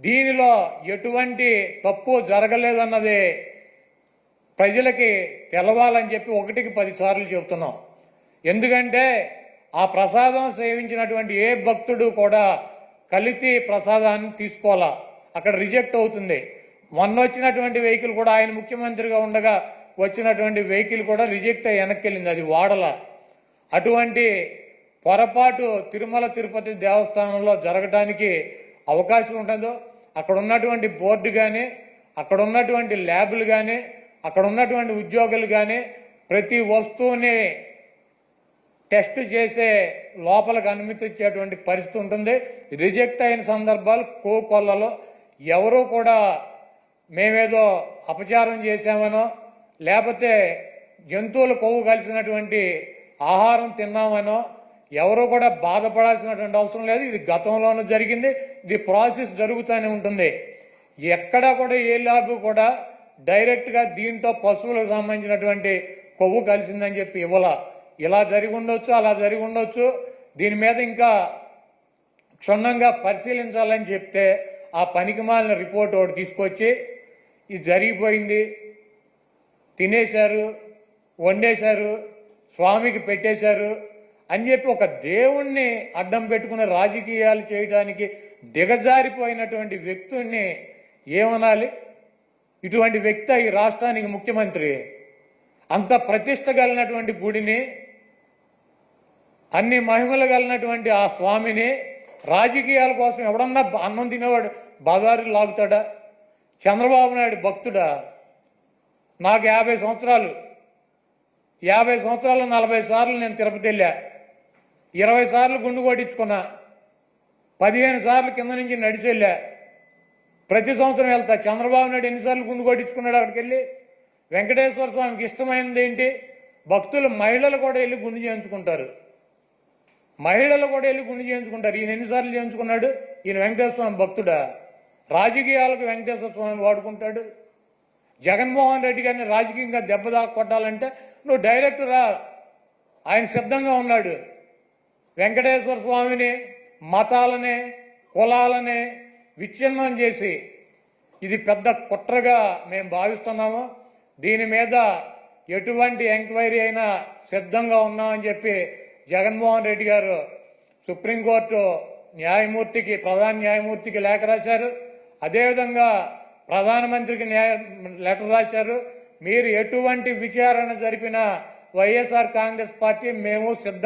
దీనిలో ఎటువంటి తప్పు జరగలేదన్నది ప్రజలకి తెలవాలని చెప్పి ఒకటికి పదిసార్లు చెబుతున్నాం. ఎందుకంటే ఆ ప్రసాదం సేవించినటువంటి ఏ భక్తుడు కూడా కలితి ప్రసాదాన్ని తీసుకోవాలా? అక్కడ రిజెక్ట్ అవుతుంది. మొన్న వచ్చినటువంటి వెహికల్ కూడా ఆయన ముఖ్యమంత్రిగా ఉండగా వచ్చినటువంటి వెహికల్ కూడా రిజెక్ట్ అయ్యి వెనక్కి వెళ్ళింది. అది వాడల. అటువంటి పొరపాటు తిరుమల తిరుపతి దేవస్థానంలో జరగడానికి అవకాశం ఉంటుందో అక్కడ ఉన్నటువంటి బోర్డు కానీ అక్కడ ఉన్నటువంటి ల్యాబులు కానీ అక్కడ ఉన్నటువంటి ఉద్యోగులు కానీ ప్రతి వస్తువుని టెస్ట్ చేసే లోపలికి అనుమతించేటువంటి పరిస్థితి ఉంటుంది. రిజెక్ట్ అయిన సందర్భాలు కోకొల్లలో. ఎవరూ కూడా మేమేదో అపచారం చేశామనో లేకపోతే జంతువులు కొవ్వు కలిసినటువంటి ఆహారం తిన్నామనో ఎవరు కూడా బాధపడాల్సినటువంటి అవసరం లేదు. ఇది గతంలోనూ జరిగింది. ఇది ప్రాసెస్ జరుగుతూనే ఉంటుంది. ఎక్కడా కూడా ఏ ల్యాబ్ కూడా డైరెక్ట్గా దీంతో పశువులకు సంబంధించినటువంటి కొవ్వు కలిసిందని చెప్పి ఇవ్వాల. ఇలా జరిగి ఉండొచ్చు అలా జరిగి ఉండొచ్చు. దీని మీద ఇంకా క్షుణ్ణంగా పరిశీలించాలని చెప్తే ఆ పనికిమాలిన రిపోర్ట్ ఒకటి తీసుకొచ్చి ఇది జరిగిపోయింది తినేశారు వండేశారు స్వామికి పెట్టేశారు అని చెప్పి ఒక దేవుణ్ణి అడ్డం పెట్టుకుని రాజకీయాలు చేయడానికి దిగజారిపోయినటువంటి వ్యక్తుల్ని ఏమనాలి? ఇటువంటి వ్యక్తి ఈ రాష్ట్రానికి ముఖ్యమంత్రి. అంత ప్రతిష్ట కలిగినటువంటి గుడిని అన్ని మహిమలు కలిగినటువంటి ఆ స్వామిని రాజకీయాల కోసం ఎవడన్నా అన్నం తినేవాడు బజారు లాగుతాడా? చంద్రబాబు నాయుడు భక్తుడా? నాకు యాభై సంవత్సరాలు. యాభై సంవత్సరాలు నలభై సార్లు నేను తిరుపతి వెళ్ళా. ఇరవై సార్లు గుండు కొట్టించుకున్నా పదిహేను సార్లు కింద నుంచి నడిచి వెళ్ళా. ప్రతి సంవత్సరం వెళ్తా. చంద్రబాబు నాయుడు ఎన్నిసార్లు గుండు కొట్టించుకున్నాడు అక్కడికి వెళ్ళి? వెంకటేశ్వర స్వామికి ఇష్టమైనది ఏంటి? భక్తులు మహిళలు కూడా వెళ్ళి గుండు చేయించుకుంటారు. మహిళలు కూడా వెళ్ళి గుండు చేయించుకుంటారు. ఈయన ఎన్నిసార్లు చేయించుకున్నాడు? ఈయన వెంకటేశ్వర స్వామి భక్తుడా? రాజకీయాలకు వెంకటేశ్వర స్వామి వాడుకుంటాడు. జగన్మోహన్ రెడ్డి గారిని రాజకీయంగా దెబ్బ కొట్టాలంటే నువ్వు డైరెక్ట్ రా. ఆయన సిద్ధంగా ఉన్నాడు. వెంకటేశ్వర స్వామిని మతాలని కులాలని విచ్ఛిన్నం చేసి ఇది పెద్ద కుట్రగా మేము భావిస్తున్నాము. దీని మీద ఎటువంటి ఎంక్వైరీ అయినా సిద్ధంగా ఉన్నామని చెప్పి జగన్మోహన్ రెడ్డి గారు సుప్రీంకోర్టు న్యాయమూర్తికి ప్రధాన న్యాయమూర్తికి లేఖ రాశారు. అదేవిధంగా ప్రధానమంత్రికి న్యాయ లెటర్ రాశారు. మీరు ఎటువంటి విచారణ జరిపినా వైఎస్ఆర్ కాంగ్రెస్ పార్టీ మేము సిద్ధం